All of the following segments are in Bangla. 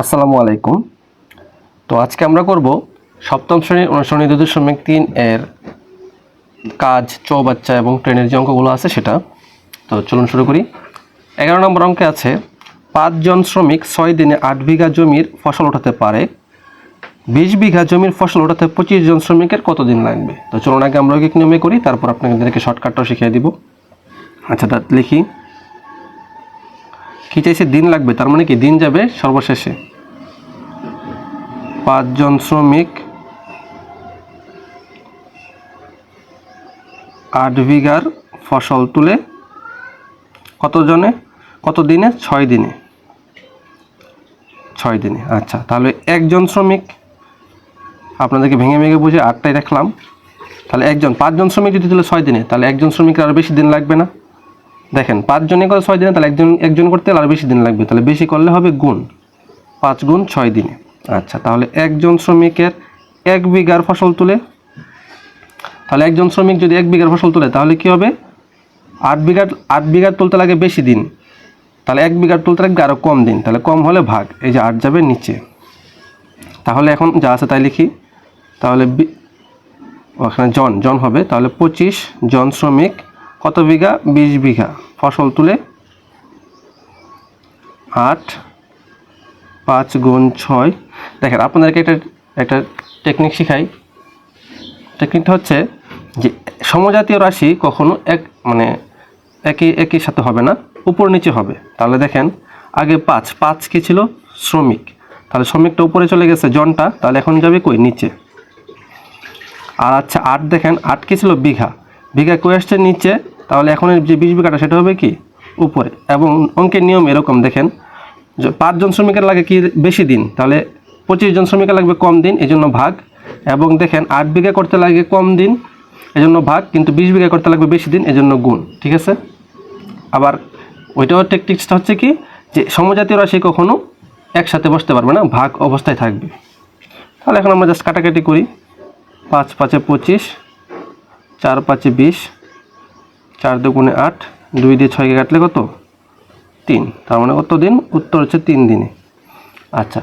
আসসালামু আলাইকুম। তো আজকে আমরা করব সপ্তম শ্রেণির অনুসরণী দুই দশমিক তিন এর কাজ, চৌবাচ্চা এবং ট্রেনের যে অঙ্কগুলো আছে সেটা। তো চলুন শুরু করি। এগারো নম্বর অঙ্কে আছে, পাঁচজন শ্রমিক ছয় দিনে আট বিঘা জমির ফসল ওঠাতে পারে। বিশ বিঘা জমির ফসল ওঠাতে পঁচিশ জন শ্রমিকের কতদিন লাগবে? তো চলুন আগে আমরা ঐকিক নিয়মে করি, তারপর আপনাদেরকে শর্টকাটটাও শিখিয়ে দিব। আচ্ছা তা লিখি। কি চাইছে দিন লাগবে। তার মানে কি? দিন যাবে সর্বশেষে। পাঁচজন শ্রমিক, আট বিঘার ফসল তুলে কত জনে কত দিনে ছয় দিনে। ছয় দিনে। আচ্ছা তাহলে একজন শ্রমিক, আপনাদেরকে ভেঙে ভেঙে বুঝে আটটাই রাখলাম। তাহলে একজন, পাঁচজন শ্রমিক যদি তুলে ছয় দিনে, তাহলে একজন শ্রমিকের আরও বেশি দিন লাগবে না? দেখেন পাঁচজনে করে ছয় দিনে তাহলে একজন একজন করতে আরও বেশি দিন লাগবে। তাহলে বেশি করলে হবে গুণ। পাঁচ গুণ ছয় দিনে। আচ্ছা তাহলে একজন শ্রমিকের এক বিঘার ফসল তুলে, তাহলে একজন শ্রমিক যদি এক বিঘার ফসল তুলে, তাহলে কি হবে? আট বিঘার আট বিঘার তুলতে লাগে বেশি দিন। তাহলে এক বিঘার তুলতে লাগবে আরও কম দিন। তাহলে কম হলে ভাগ, এই যে আট যাবে নিচে। তাহলে এখন যা আছে তাই লিখি। তাহলে ওখানে জন জন হবে। তাহলে পঁচিশ জন শ্রমিক কত বিঘা? বিশ বিঘা। ফসল তুলে আট, পাঁচ গুণ ছয়। দেখেন, আপনাদেরকে একটা একটা টেকনিক শিখাই। টেকনিকটা হচ্ছে যে সমজাতীয় রাশি কখনো এক মানে একই একই সাথে হবে না, উপর নিচে হবে। তাহলে দেখেন, আগে পাঁচ পাঁচ কি ছিল? শ্রমিক। তাহলে শ্রমিকটা উপরে চলে গেছে, জনটা। তাহলে এখন যাবে কই? নিচে। আর আচ্ছা আট দেখেন, আট কি ছিল? বিঘা। বিঘা কই আসছে নিচে, তাহলে এখনের যে বিশ বিঘাটা সেটা হবে কি? উপরে। এবং অঙ্কের নিয়ম এরকম, দেখেন। পাঁচজন শ্রমিকের লাগে কি বেশি দিন? তাহলে পঁচিশ জন শ্রমিকের লাগবে কম দিন এই জন্য ভাগ। এবং দেখেন, আট বিঘা করতে লাগে কম দিন, এজন্য ভাগ। কিন্তু বিশ বিঘা করতে লাগবে বেশি দিন, এজন্য গুণ, ঠিক আছে? আবার ওইটাও টেকটিক্সটা হচ্ছে কি? যে সমজাতীয় রাশি কখনো একসাথে বসতে পারবে না, ভাগ অবস্থায় থাকবে। তাহলে এখন আমরা জাস্ট কাটাকাটি করি। পাঁচ, পাঁচে পঁচিশ চার পাঁচে বিশ, চার দুগুণে আট, দুই দিয়ে ছয়কে কাটলে কত? তিন। তার মানে কত দিন? উত্তর হচ্ছে তিন দিনে। আচ্ছা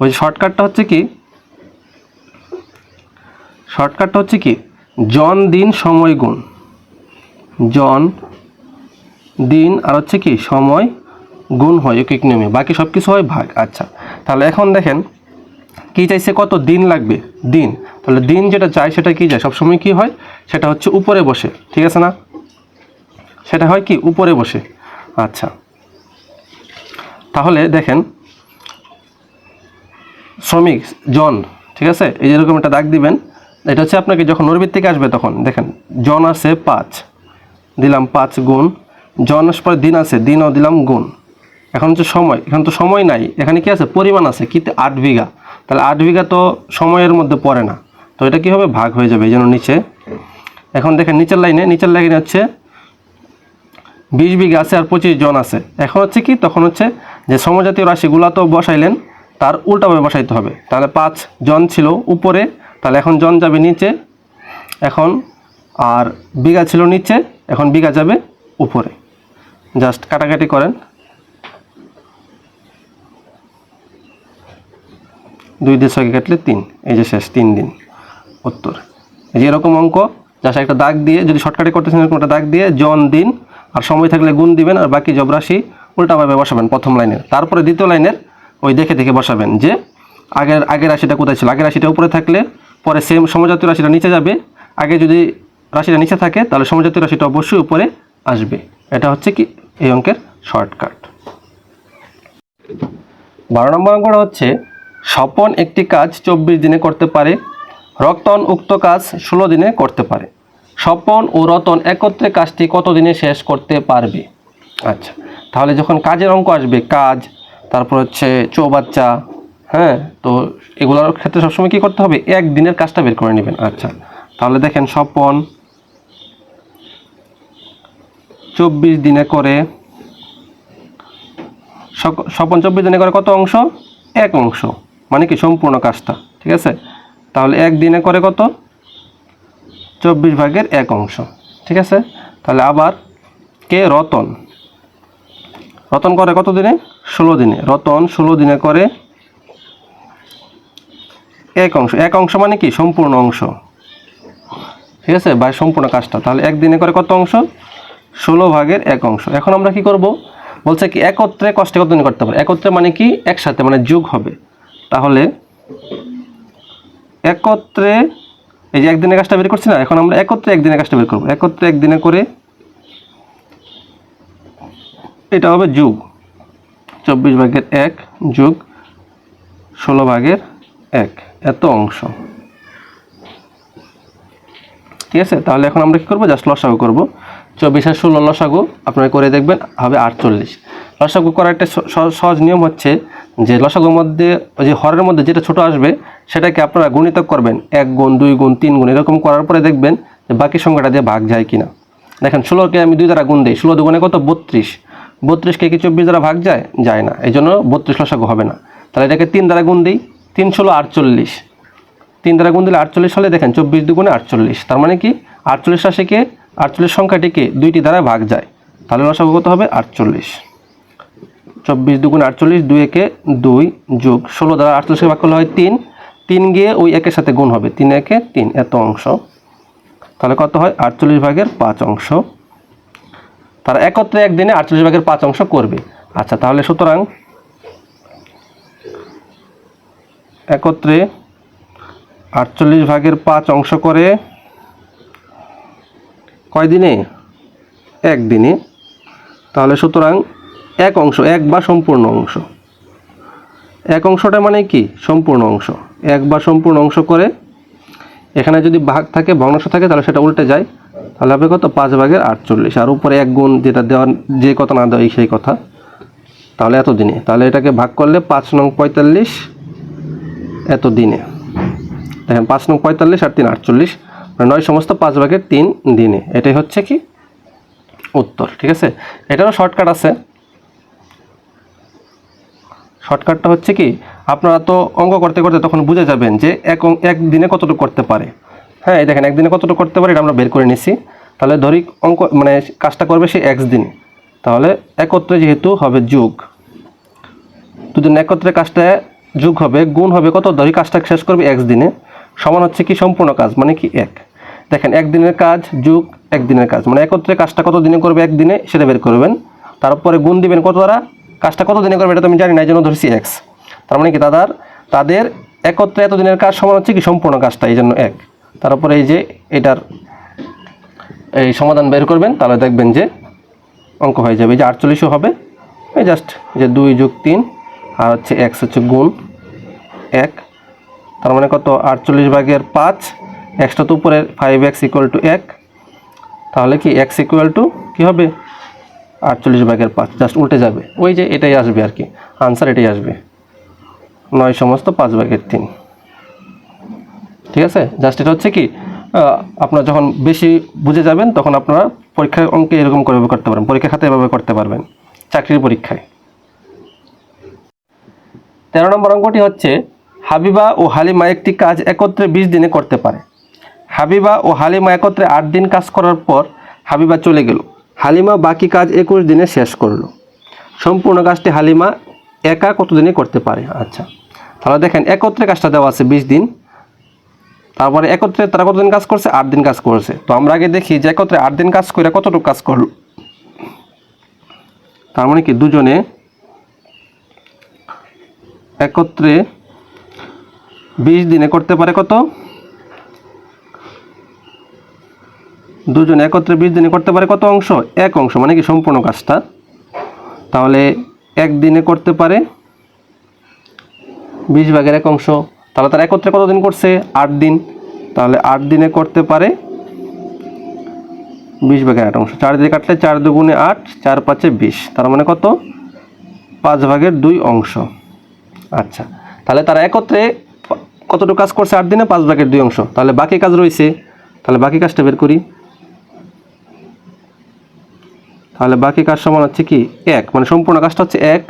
ওই শর্টকাটটা হচ্ছে কি? শর্টকাটটা হচ্ছে কি? জন, দিন, সময়, গুণ। জন, দিন আর হচ্ছে কি? সময়, গুণ হয় একক নিয়মে। বাকি সব কিছু হয় ভাগ। আচ্ছা তাহলে এখন দেখেন কি চাইছে, কত দিন লাগবে? দিন। তাহলে দিন যেটা চাই সেটা কি যায়? সবসময় কি হয়? সেটা হচ্ছে উপরে বসে। ঠিক আছে না? সেটা হয় কি? উপরে বসে। আচ্ছা। তাহলে দেখেন, শ্রমিক, জন, ঠিক আছে? এই যেরকম একটা দাগ দিবেন, এটা হচ্ছে আপনাকে যখন নরবির থেকে আসবে তখন, দেখেন, জন আছে পাঁচ। দিলাম পাঁচ গুণ। জন আসার পরে দিন আছে, দিনও দিলাম গুণ। এখন হচ্ছে সময়। এখন তো সময় নাই। এখানে কি আছে? পরিমাণ আছে। কি? আট বিঘা। তাহলে আট বিঘা তো সময়ের মধ্যে পড়ে না। তো এটা কি হবে ভাগ হয়ে যাবে এই জন্য নিচে? এখন দেখেন নিচের লাইনে নিচের লাইনে হচ্ছে বিশ বিঘা আছে আর পঁচিশ জন আছে। এখন হচ্ছে কি? তখন হচ্ছে যে সমজাতীয় রাশিগুলো তো বসাইলেন, তার উল্টাভাবে বসাইতে হবে। তাহলে পাঁচ জন ছিল উপরে, তাহলে এখন জন যাবে নিচে, এখন আর বিঘা ছিল নিচে, এখন বিঘা যাবে উপরে। জাস্ট কাটাকাটি করেন। দুই দিয়ে ছয়কে কাটলে তিন। এই যে শেষ, তিন দিন। উত্তর। এই যে এরকম অঙ্ক জাস্ট একটা দাগ দিয়ে, যদি শর্টকাটে করতেছেন এরকম একটা দাগ দিয়ে, জন দিন, আর সময় থাকলে গুণ দিবেন, আর বাকি জব রাশি উল্টাভাবে বসাবেন প্রথম লাইনের। তারপরে দ্বিতীয় লাইনের, ওই দেখে দেখে বসাবেন যে, আগের আগের রাশিটা কোথায় ছিল? আগের রাশিটা উপরে থাকলে, পরে সেম সমজাতীয় রাশিটা নিচে যাবে। আগে যদি রাশিটা নিচে থাকে, তাহলে সমজাতীয় রাশিটা অবশ্যই উপরে আসবে। এটা হচ্ছে কি? এই অঙ্কের শর্টকাট বারো নম্বর অঙ্কটা হচ্ছে স্বপন একটি কাজ চব্বিশ দিনে করতে পারে, রক্তন উক্ত কাজ ষোলো দিনে করতে পারে। স্বপন ও রতন একত্রে কাজটি কত দিনে শেষ করতে পারবে? আচ্ছা তাহলে যখন কাজের অঙ্ক আসবে, কাজ, তারপর হচ্ছে চৌবাচ্চা হ্যাঁ তো এগুলোর ক্ষেত্রে সবসময় কী করতে হবে? এক দিনের কাজটা বের করে নেবেন। আচ্ছা তাহলে দেখেন স্বপন চব্বিশ দিনে করে স্বপন চব্বিশ দিনে করে কত অংশ? এক অংশ। মানে কি সম্পূর্ণ কাজটা, ঠিক আছে? তাহলে এক দিনে করে কত? চব্বিশ ভাগের এক অংশ, ঠিক আছে? তাহলে আবার কে? রতন। রতন করে কত দিনে? ষোলো দিনে। রতন ষোলো দিনে করে এক অংশ। এক অংশ মানে কি? সম্পূর্ণ অংশ। ঠিক আছে? বা সম্পূর্ণ কাজটা। তাহলে একদিনে করে কত অংশ? ষোলো ভাগের এক অংশ। এখন আমরা কি করব? বলছে কি, একত্রে কষ্টে কত দিন করতে পারে? একত্রে মানে কি? একসাথে মানে যোগ হবে। তাহলে একত্রে, এই যে একদিনের কাজটা বের করছি না, এখন আমরা একত্রে একদিনের কাজটা বের করব। একত্রে একদিনে করে এটা হবে যোগ। চব্বিশ ভাগের এক যোগ ষোলো ভাগের এক, এত অংশ। ঠিক আছে? তাহলে এখন আমরা কী করব? জাস্ট লসাগু করব। চব্বিশ আর ষোলো লসাগু আপনারা করে দেখবেন, হবে আটচল্লিশ। লসাগু করার একটা সহজ- নিয়ম হচ্ছে যে লসাগুর মধ্যে, ওই যে হরের মধ্যে যেটা ছোট আসবে, সেটাকে আপনারা গুণিতক করবেন। এক গুণ, দুই গুণ, তিন গুণ, এরকম করার পরে দেখবেন যে বাকি সংখ্যাটা দিয়ে ভাগ যায় কিনা। দেখেন, ষোলোকে আমি দুই দ্বারা গুণ দিই, ষোলো দুগুণে কত? বত্রিশ। বত্রিশকে কি চব্বিশ দ্বারা ভাগ যায়? যায় না। এই জন্য বত্রিশ লসাগু হবে না। তাহলে এটাকে তিন দ্বারা গুণ দিই, তিন ষোলো আটচল্লিশ। তিন দ্বারা গুণ দিলে আটচল্লিশ হলে দেখেন, চব্বিশ দুগুণে আটচল্লিশ। তার মানে কি? আটচল্লিশ রাশিকে আটচল্লিশ সংখ্যাটিকে দুইটি দ্বারা ভাগ যায়। তাহলে লসাগু কত হবে? আটচল্লিশ। চব্বিশ দুগুণ আটচল্লিশ, দুই একে দুই যোগ ষোলো দ্বারা আটচল্লিশকে ভাগ করলে হয় তিন। তিন গিয়ে ওই একের সাথে গুণ হবে। তিন একে তিন, এত অংশ। তাহলে কত হয়? আটচল্লিশ ভাগের পাঁচ অংশ। তারা একত্রে একদিনে আটচল্লিশ ভাগের পাঁচ অংশ করবে। আচ্ছা তাহলে সুতরাং একত্রে আটচল্লিশ ভাগের পাঁচ অংশ করে কয় দিনে একদিনে। তাহলে সুতরাং এক অংশ, এক বা সম্পূর্ণ অংশ। এক অংশটা মানে কি? সম্পূর্ণ অংশ। এক বা সম্পূর্ণ অংশ করে এখানে যদি ভাগ থাকে, ভগ্নাংশ থাকে, তাহলে সেটা উল্টে যায়। তাহলে হবে কত? পাঁচ ভাগের আটচল্লিশ। আর উপরে এক গুণ যেটা দেওয়ার, যে কথা না দেওয়া সেই কথা। তাহলে এত দিনে। তাহলে এটাকে ভাগ করলে পাঁচ নং পঁয়তাল্লিশ এত দিনে। দেখেন, পাঁচ নং পঁয়তাল্লিশ আর তিন আটচল্লিশ। নয় সমস্ত পাঁচ ভাগের তিন দিনে। এটাই হচ্ছে কি? উত্তর, ঠিক আছে? এটারও শর্টকাট আছে। শর্টকাটটা হচ্ছে কি? আপনারা তো অঙ্ক করতে করতে তখন বুঝে যাবেন যে এক অং- এক দিনে কতটুকু করতে পারে। হ্যাঁ এই দেখেন, একদিনে কতটুকু করতে পারে এটা আমরা বের করে নিছি। তাহলে ধরি অঙ্ক মানে কাজটা করবে সে এক্স দিন। তাহলে একত্রে যেহেতু হবে যোগ, দুদিন একত্রে কাজটা যোগ হবে, গুণ হবে কত? ধরি কাজটা শেষ করবে এক্স দিনে। সমান হচ্ছে কি সম্পূর্ণ কাজ মানে কি এক। দেখেন একদিনের কাজ, যুগ একদিনের কাজ। মানে একত্রে কাজটা কত দিনে করবে একদিনে সেটা বের করবেন। তারপরে গুণ দিবেন কত দ্বারা? কাজটা কত দিনে করবে, এটা তো আমি জানি না, এই জন্য ধরছি এক্স তার মানে কি তাদের তাদের একত্রে এত দিনের কাজ সমান হচ্ছে কি সম্পূর্ণ কাজটা, এই জন্য এক। তারপরে এই যে এটার এই সমাধান বের করবেন, তাহলে দেখবেন যে অঙ্ক হয়ে যাবে যে আটচল্লিশও হবে। এই জাস্ট যে দুই যোগ তিন, আর হচ্ছে এক্স হচ্ছে গুণ এক। তার মানে কত? আটচল্লিশ ভাগের পাঁচ এক্সটা তো উপরে ফাইভ এক্স ইকুয়াল টু এক। তাহলে কি এক্স ইকুয়াল টু কী হবে? আটচল্লিশ ভাগের পাঁচ জাস্ট উল্টে যাবে। ওই যে এটাই আসবে আর কি। আনসার এটাই আসবে। নয় সমস্ত পাঁচ ভাগের তিন। ঠিক আছে? জাস্ট এটা হচ্ছে কি আপনারা যখন বেশি বুঝে যাবেন, তখন আপনারা পরীক্ষার অঙ্কে এরকম করে করতে পারবেন। পরীক্ষা খাতে এভাবে করতে পারবেন। চাকরির পরীক্ষায়। তেরো নম্বর অঙ্কটি হচ্ছে হাবিবা ও হালিমা একটি কাজ একত্রে বিশ দিনে করতে পারে। হাবিবা ও হালিমা একত্রে আট দিন কাজ করার পর হাবিবা চলে গেল। হালিমা বাকি কাজ একুশ দিনে শেষ করল। সম্পূর্ণ কাজটি হালিমা একা কত দিনে করতে পারে? আচ্ছা তাহলে দেখেন, একত্রে কাজটা দেওয়া আছে বিশ দিন। তারপরে একত্রে তারা কতদিন কাজ করছে? আট দিন কাজ করছে। তো আমরা আগে দেখি যে একত্রে আট দিন কাজ করে কতটুকু কাজ করল। তার মানে কি, দুজনে একত্রে বিশ দিনে করতে পারে কত? দুজন একত্রে বিশ দিনে করতে পারে কত অংশ? এক অংশ মানে কি সম্পূর্ণ কাজটা? তাহলে একদিনে করতে পারে বিশ ভাগের এক অংশ। তাহলে তারা একত্রে কতদিন করছে? আট দিন। তাহলে আট দিনে করতে পারে বিশ ভাগের আট অংশ। চার দিয়ে কাটলে চার দুগুণে আট, চার পাঁচে বিশ। তার মানে কত? পাঁচ ভাগের দুই অংশ। আচ্ছা তাহলে তারা একত্রে কতটুকু কাজ করছে আট দিনে? পাঁচ ভাগের দুই অংশ। তাহলে বাকি কাজ রয়েছে। তাহলে বাকি কাজটা বের করি। তাহলে বাকি কাজ সমান হচ্ছে কি? এক। মানে সম্পূর্ণ কাজটা হচ্ছে এক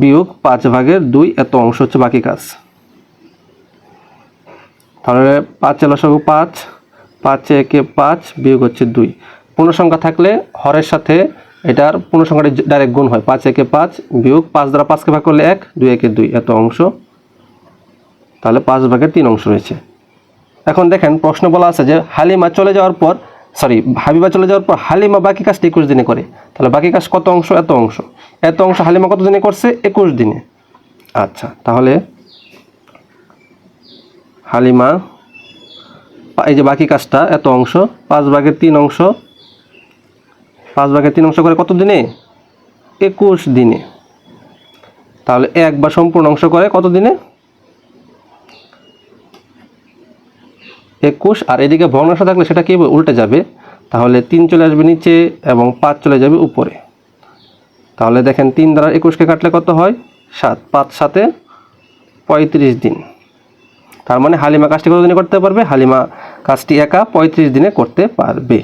বিয়োগ পাঁচ ভাগের দুই এত অংশ হচ্ছে বাকি কাজ। তাহলে পাঁচ লসাগু পাঁচ পাঁচ একে পাঁচ বিয়োগ হচ্ছে দুই। পূর্ণ সংখ্যা থাকলে হরের সাথে এটার পূর্ণ সংখ্যাটি ডাইরেক্ট গুণ হয়। পাঁচ একে পাঁচ বিয়োগ পাঁচ দ্বারা পাঁচকে ভাগ করলে এক, দুই একে দুই এত অংশ তাহলে পাঁচ ভাগের তিন অংশ রয়েছে। এখন দেখেন, প্রশ্ন বলা আছে যে হালিমা চলে যাওয়ার পর সরি হাবিবা চলে যাওয়ার পর হালিমা বাকি কাজটা একুশ দিনে করে। তাহলে বাকি কাজ কত অংশ? এত অংশ। এত অংশ হালিমা কত দিনে করছে? একুশ দিনে। আচ্ছা তাহলে হালিমা, এই যে বাকি কাজটা, এত অংশ, পাঁচ ভাগের তিন অংশ, পাঁচ ভাগের তিন অংশ করে কত দিনে? একুশ দিনে। তাহলে এক বা সম্পূর্ণ অংশ করে কত দিনে? একুশ, আর এদিকে ভগ্নাংশ থাকলে সেটা কী উল্টে যাবে। তাহলে তিন চলে আসবে নিচে এবং পাঁচ চলে যাবে উপরে। তাহলে দেখেন তিন দ্বারা একুশকে কাটলে কত হয়? সাত। পাঁচ সাতে পঁয়ত্রিশ দিন। তার মানে হালিমা কাজটি কতদিনে করতে পারবে? হালিমা কাজটি একা পঁয়ত্রিশ দিনে করতে পারবে।